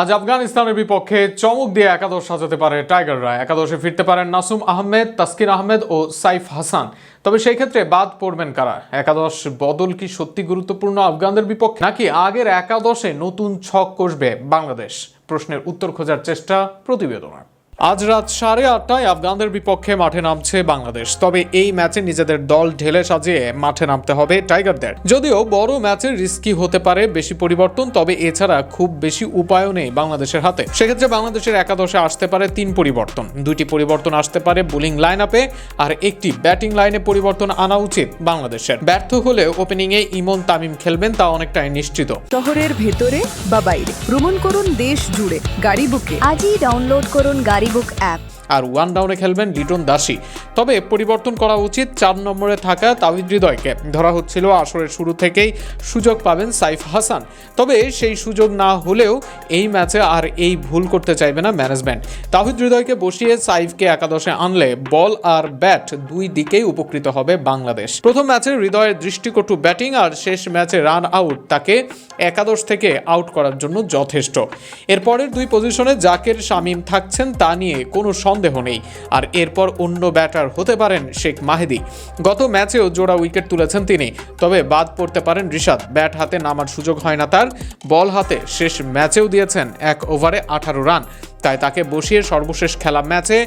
আজ আফগানিস্তানের বিপক্ষে চমক দিয়ে একাদশ সাজাতে পারে টাইগাররা একাদশে ফিরতে পারেন নাসুম আহমেদ, তাসকিন আহমেদ ও সাইফ হাসান। তবে সেই ক্ষেত্রে বাদ পড়বেন কারা? একাদশ বদল কি সত্যি গুরুত্বপূর্ণ আফগানদের বিপক্ষে? নাকি আগের একাদশে নতুন ছক কষবে বাংলাদেশ? প্রশ্নের উত্তর খোঁজার চেষ্টা প্রতিবেদনে আজ রাত সাড়ে আটটায় আফগানদের বিপক্ষে মাঠে নামছে বাংলাদেশ। তবে এই ম্যাচে নিজেদের দল ঢেলে সাজিয়ে মাঠে নামতে হবে টাইগারদের। যদিও বড় ম্যাচে রিস্কি হতে পারে বেশি পরিবর্তন তবে এছাড়া খুব বেশি উপায়ও নেই বাংলাদেশের হাতে। সেক্ষেত্রে বাংলাদেশের একাদশে আসতে পারে তিন পরিবর্তন। দুইটি পরিবর্তন আসতে পারে বোলিং লাইন আপে আর একটি ব্যাটিং লাইনে পরিবর্তন আনা উচিত বাংলাদেশের। ব্যর্থ হলে ওপেনিংয়ে ইমন তামিম খেলবেন তা অনেকটাই নিশ্চিত। শহরের ভেতরে বা বাইরে। ভ্রমণ করুন দেশ জুড়ে গাড়ি বুকে। আজই ডাউনলোড করুন গাড়িবুক অ্যাপ। আর ওয়ান ডাউনে খেলবেন লিটন দাসী। তবে পরিবর্তন করা উচিত চার নম্বরে থাকা তাহিদ হৃদয়কে। ধরা হচ্ছিল আসরের শুরু থেকেই সুযোগ পাবেন সাইফ হাসান। তবে সেই সুযোগ না হলেও এই ম্যাচে আর এই ভুল করতে চাইবে না ম্যানেজমেন্ট। তাহিদ হৃদয়কে বসিয়ে সাইফকে একাদশে আনলে বল আর ব্যাট দুই দিকেই উপকৃত হবে বাংলাদেশ। প্রথম ম্যাচে হৃদয়ের দৃষ্টিকটু ব্যাটিং আর শেষ ম্যাচে রান আউট। তাকে একাদশ থেকে আউট করার জন্য যথেষ্ট। এরপরের দুই পজিশনে জাকের শামিম থাকছেন, তা নিয়ে কোনো সন্দেহ নেই। আর এরপর অন্য ব্যাটার হতে পারেন শেখ মাহেদি। গত ম্যাচেও জোড়া উইকেট তুলেছেন তিনি, তবে বাদ পড়তে পারেন ঋষাদ ব্যাট হাতে নামার সুযোগ হয় না তার। বল হাতে শেষ ম্যাচেও দিয়েছেন এক ওভারে আঠারো রান। তাই তাকে বসিয়ে সর্বশেষ খেলা ম্যাচে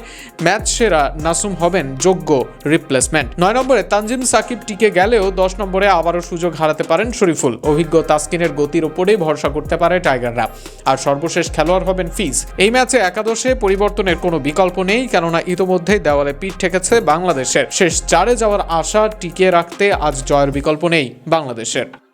ম্যাচ সেরা নাসুম হবেন যোগ্য রিপ্লেসমেন্ট নয় নম্বরে তানজিম সাকিব টিকে গেলেও দশ নম্বরে আবারও সুযোগ হারাতে পারেন শরীফুল। অভিজ্ঞ তাস্কিনের গতির ওপরেই ভরসা করতে পারে টাইগাররা। আর সর্বশেষ খেলোয়াড় হবেন ফিজ। এই ম্যাচে একাদশে পরিবর্তনের কোনো বিকল্প নেই, কেননা ইতোমধ্যেই দেওয়ালে পিঠ ঠেকেছে বাংলাদেশের। শেষ চারে যাওয়ার আশা টিকিয়ে রাখতে আজ জয়ের বিকল্প নেই বাংলাদেশের।